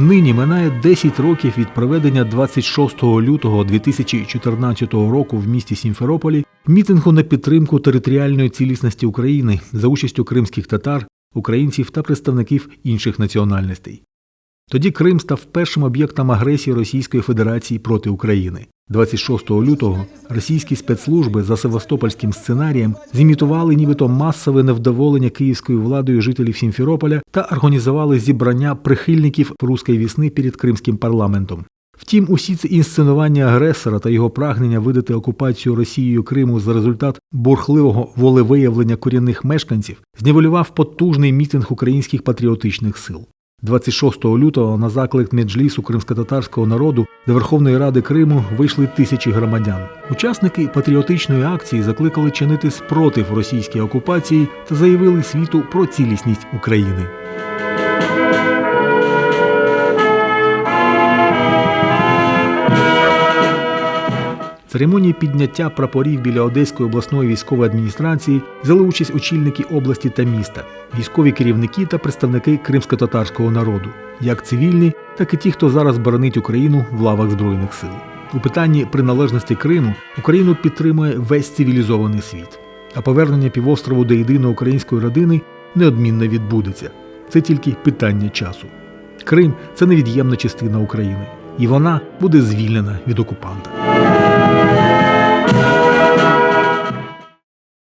Нині минає 10 років від проведення 26 лютого 2014 року в місті Сімферополі мітингу на підтримку територіальної цілісності України за участю кримських татар, українців та представників інших національностей. Тоді Крим став першим об'єктом агресії Російської Федерації проти України. 26 лютого російські спецслужби за севастопольським сценарієм зімітували нібито масове невдоволення київською владою жителів Сімферополя та організували зібрання прихильників руської вісни перед кримським парламентом. Втім, усі ці інсценування агресора та його прагнення видати окупацію Росією Криму за результат бурхливого волевиявлення корінних мешканців знівелював потужний мітинг українських патріотичних сил. 26 лютого на заклик Меджлісу кримськотатарського народу до Верховної Ради Криму вийшли тисячі громадян. Учасники патріотичної акції закликали чинити спротив російській окупації та заявили світу про цілісність України. Церемонії підняття прапорів біля Одеської обласної військової адміністрації взяли участь очільники області та міста, військові керівники та представники кримсько-татарського народу, як цивільні, так і ті, хто зараз боронить Україну в лавах Збройних сил. У питанні приналежності Криму Україну підтримує весь цивілізований світ, а повернення півострову до єдиної української родини неодмінно відбудеться. Це тільки питання часу. Крим це невід'ємна частина України, і вона буде звільнена від окупанта.